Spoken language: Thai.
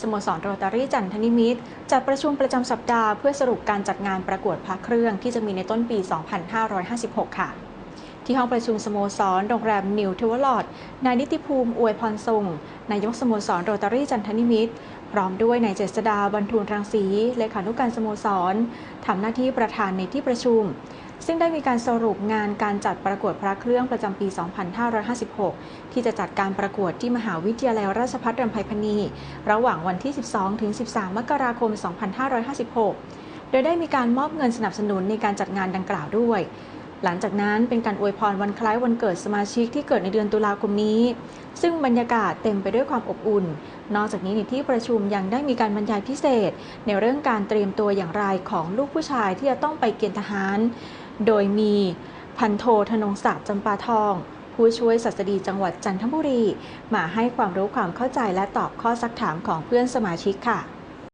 สโมสรโรตารี่จันทนิมิตรจัดประชุมประจำสัปดาห์เพื่อสรุปการจัดงานประกวดพระเครื่องที่จะมีในต้นปี 2556 ค่ะ ที่ห้องประชุมสโมสรโรงแรมนิวเทวลอดนายนิติภูมิอวยพรทรงนายกสโมสรโรตารี่จันทนิมิตรพร้อมด้วยนายเจษดาบรรทูลรังสีเลขานุการสโมสรทำหน้าที่ประธานในที่ประชุม ซึ่งได้มีการสรุปงานการจัดประกวดพระเครื่องประจำปี 2556 ที่จะจัดการประกวดที่มหาวิทยาลัยราชภัฏรำไพพณีระหว่างวันที่ 12 ถึง 13 มกราคม 2556 โดยได้มีการมอบเงินสนับสนุนในการจัดงานดังกล่าวด้วย หลังจากนั้นเป็นการอวยพรวันคล้ายวันเกิดสมาชิกที่เกิดในเดือนตุลาคมนี้ ซึ่งบรรยากาศเต็มไปด้วยความอบอุ่น นอกจากนี้ในที่ประชุมยังได้มีการบรรยายพิเศษ ในเรื่องการเตรียมตัวอย่างไรของลูกผู้ชายที่จะต้องไปเกณฑ์ทหาร โดยมีพันโทธนงศักดิ์จำปาทอง ผู้ช่วยศัสดีจังหวัดจันทบุรี มาให้ความรู้ความเข้าใจและตอบข้อซักถามของเพื่อนสมาชิกค่ะ